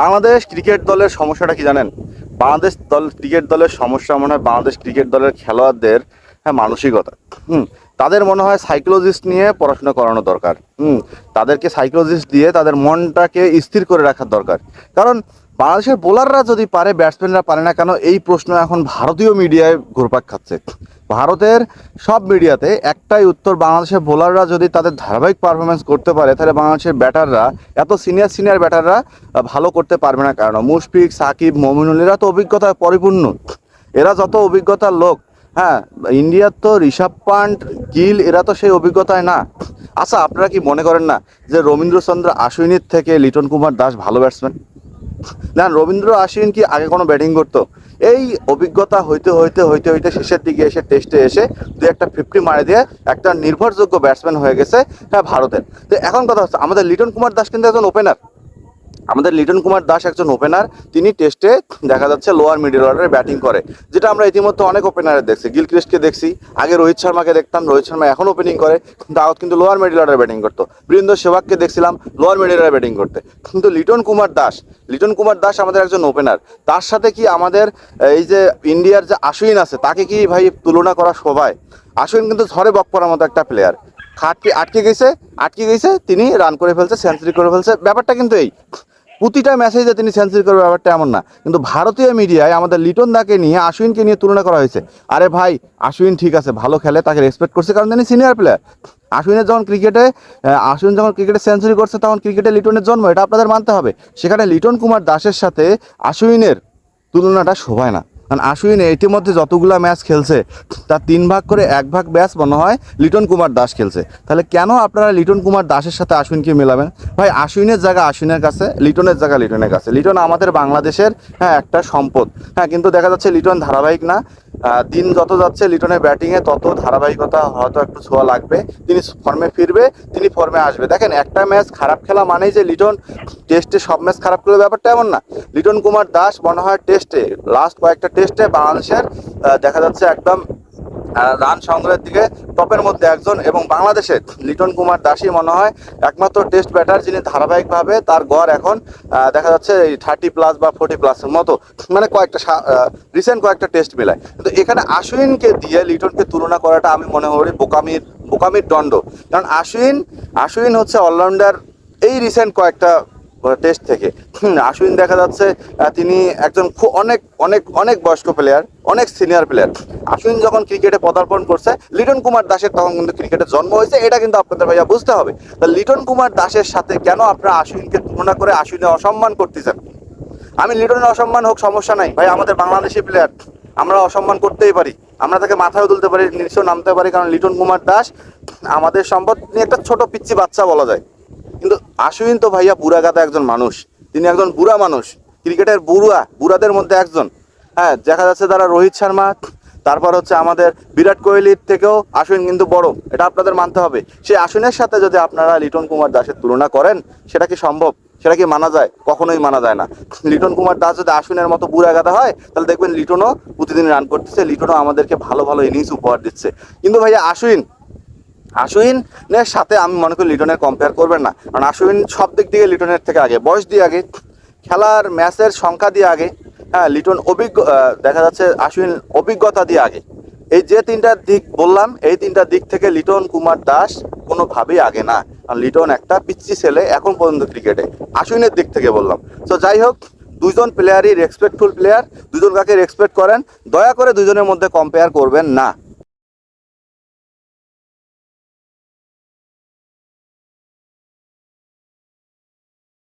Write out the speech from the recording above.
Bangladesh cricket দলের সমস্যাটা কি জানেন? বাংলাদেশ দল ক্রিকেট দলের সমস্যা মনে হয় বাংলাদেশ ক্রিকেট দলের খেলোয়াড়দের হ্যাঁ মানসিকতা। হুম, তাদের মনে হয় সাইকোলজিস্ট নিয়ে পড়াশোনা করানো দরকার। হুম, তাদেরকে সাইকোলজিস্ট দিয়ে তাদের মনটাকে স্থির করে রাখার দরকার। কারণ বাংলাদেশের বোলাররা যদি পারে, ব্যাটসম্যানরা পারে না কেন? এই প্রশ্ন এখন ভারতীয় মিডিয়ায় ঘুরপাক খাচ্ছে। ভারতের সব মিডিয়াতে একটাই উত্তর, বাংলাদেশের বোলাররা যদি তাদের ধারাবাহিক পারফরমেন্স করতে পারে, তাহলে বাংলাদেশের ব্যাটাররা, এত সিনিয়র সিনিয়র ব্যাটাররা ভালো করতে পারবে না। কারণ মুশফিক, সাকিব, মমিনুল, এরা তো অভিজ্ঞতায় পরিপূর্ণ। এরা যত অভিজ্ঞতার লোক হ্যাঁ ইন্ডিয়ার তো ঋষভ পান্ট, গিল, এরা তো সেই অভিজ্ঞতায় না। আচ্ছা আপনারা কি মনে করেন না যে রবীন্দ্রচন্দ্র আশ্বিনীর থেকে লিটন কুমার দাস ভালো ব্যাটসম্যান না, রবীন্দ্র আশ্বিন কি আগে কোনো ব্যাটিং করতো? এই অভিজ্ঞতা হইতে হইতে হইতে হইতে শেষের দিকে এসে টেস্টে এসে দু একটা ফিফটি মারে দিয়ে একটা নির্ভরযোগ্য ব্যাটসম্যান হয়ে গেছে হ্যাঁ ভারতের। তো এখন কথা হচ্ছে, আমাদের লিটন কুমার দাস কিন্তু একজন ওপেনার আমাদের লিটন কুমার দাস একজন ওপেনার তিনি টেস্টে দেখা যাচ্ছে লোয়ার মিডল অর্ডারে ব্যাটিং করে, যেটা আমরা ইতিমধ্যে অনেক ওপেনারে দেখছি, গিলক্রিস্টকে দেখছি, আগে রোহিত শর্মাকে দেখতাম, রোহিত শর্মা এখন ওপেনিং করে আগে কিন্তু লোয়ার মিডল অর্ডারে ব্যাটিং করতো বীরেন্দ্র সেবাগকে দেখছিলাম লোয়ার মিডল অর্ডারে ব্যাটিং করতে, কিন্তু লিটন কুমার দাস, লিটন কুমার দাস আমাদের একজন ওপেনার তার সাথে কি আমাদের, এই যে ইন্ডিয়ার যে আশুইন আছে, তাকে কি ভাই তুলনা করা শোভায় আশুইন কিন্তু ঝড়ে বক পড়ার মতো একটা প্লেয়ার খাটকে, আটকে গেছে আটকে গেছে, তিনি রান করে ফেলছে সেঞ্চুরি করে ফেলছে, ব্যাপারটা কিন্তু এই প্রতিটা ম্যাচেই যে তিনি সেঞ্চুরি করবে ব্যাপারটা এমন না। কিন্তু ভারতীয় মিডিয়ায় আমাদের লিটন দাকে নিয়ে আশ্বিনকে নিয়ে তুলনা করা হয়েছে। আরে ভাই আশ্বিন ঠিক আছে, ভালো খেলে তাকে রেসপেক্ট করছে, কারণ তিনি সিনিয়র প্লেয়ার আশ্বিনের যখন ক্রিকেটে আশুইন যখন ক্রিকেটে সেঞ্চুরি করছে, তখন ক্রিকেটে লিটনের জন্ম, এটা আপনাদের মানতে হবে। সেখানে লিটন কুমার দাসের সাথে আশ্বিনের তুলনাটা শোভায় না। কারণ আশ্বিন ইতিমধ্যে যতগুলো ম্যাচ খেলছে, তার তিন ভাগ করে এক ভাগ ম্যাচ মনে হয় লিটন কুমার দাস খেলছে। তাহলে কেন আপনারা লিটন কুমার দাসের সাথে আশ্বিনকে মেলাবেন? ভাই আশ্বিনের জায়গা আশ্বিনের কাছে, লিটনের জায়গা লিটনের কাছে। লিটন আমাদের বাংলাদেশের হ্যাঁ একটা সম্পদ। হ্যাঁ কিন্তু দেখা যাচ্ছে লিটন ধারাবাহিক না। দিন যত যাচ্ছে, লিটনের ব্যাটিংয়ে তত ধারাবাহিকতা হয়তো একটু ছোঁয়া লাগবে। তিনি ফর্মে ফিরবে, তিনি ফর্মে আসবে। দেখেন, একটা ম্যাচ খারাপ খেলা মানেই যে লিটন টেস্টে সব ম্যাচ খারাপ খেলে ব্যাপারটা এমন না। লিটন কুমার দাস মনে হয় টেস্টে লাস্ট কয়েকটা টেস্টে বাংলাদেশের দেখা যাচ্ছে একদম রান সংগ্রহের দিকে টপের মধ্যে একজন এবং বাংলাদেশের লিটন কুমার দাসই মনে হয় একমাত্র টেস্ট ব্যাটার যিনি ধারাবাহিকভাবে তার গড় এখন দেখা যাচ্ছে এই থার্টি প্লাস বা ফোর্টি প্লাসের মতো মানে কয়েকটা রিসেন্ট কয়েকটা টেস্ট মেলায়। কিন্তু এখানে আশ্বিনকে দিয়ে লিটনকে তুলনা করাটা আমি মনে করি বোকামির বোকামির দণ্ড। কারণ আশ্বিন আশ্বিন হচ্ছে অলরাউন্ডার এই রিসেন্ট কয়েকটা টেস্ট থেকে। আশ্বিন দেখা যাচ্ছে তিনি একজন অনেক অনেক অনেক বয়স্ক প্লেয়ার অনেক সিনিয়র প্লেয়ার আশ্বিন যখন ক্রিকেটে পদার্পণ করছে, লিটন কুমার দাসের তখন কিন্তু ক্রিকেটে জন্ম হয়েছে, এটা কিন্তু আপনাদের ভাইয়া বুঝতে হবে। তা লিটন কুমার দাসের সাথে কেন আপনারা আশ্বিনকে তুলনা করে আশ্বিনের অসম্মান করতেছেন? আমি লিটনের অসম্মান হোক, সমস্যা নাই। ভাই, আমাদের বাংলাদেশি প্লেয়ার আমরা অসম্মান করতেই পারি। আমরা তাকে মাথায় তুলতে পারি নিচেও নামতে পারি, কারণ লিটন কুমার দাস আমাদের সম্পদ নিয়ে একটা ছোট পিচ্ছি বাচ্চা বলা যায়। আশুইন তো ভাইয়া বুড়া গাদা একজন মানুষ। তিনি একজন বুড়া মানুষ। ক্রিকেটের বুড়া, বুড়াদের মধ্যে একজন। হ্যাঁ দেখা যাচ্ছে তারা রোহিত শর্মা, তারপর হচ্ছে আমাদের বিরাট কোহলির থেকেও আশ্বিন কিন্তু বড়। এটা আপনাদের মানতে হবে। সেই আশ্বিনের সাথে যদি আপনারা লিটন কুমার দাসের তুলনা করেন, সেটা কি সম্ভব? সেটা কি মানা যায়? কখনোই মানা যায় না। লিটন কুমার দাস যদি আশ্বিনের মতো বুড়া গাদা হয়, তাহলে দেখবেন লিটনও প্রতিদিন রান করতেছে, লিটনও আমাদেরকে ভালো ভালো ইনিংস উপহার দিচ্ছে। কিন্তু ভাইয়া আশ্বিন আশুইনের সাথে আমি মনে করি লিটনের কম্পেয়ার করবেন না। কারণ আশুইন সব দিক দিয়ে লিটনের থেকে আগে। বয়স দিয়ে আগে, খেলার ম্যাচের সংখ্যা দিয়ে আগে হ্যাঁ লিটন অভিজ্ঞ দেখা যাচ্ছে আশুইন অভিজ্ঞতা দিয়ে আগে। এই যে তিনটা দিক বললাম, এই তিনটা দিক থেকে লিটন, কুমার, দাস কোনোভাবেই আগে না। কারণ লিটন একটা পিচ্ছি ছেলে এখন পর্যন্ত ক্রিকেটে আশুইনের দিক থেকে বললাম। তো যাই হোক দুজন প্লেয়ারই রেসপেক্টফুল প্লেয়ার দুজন কাকে রেসপেক্ট করেন। দয়া করে দুজনের মধ্যে কম্পেয়ার করবেন না।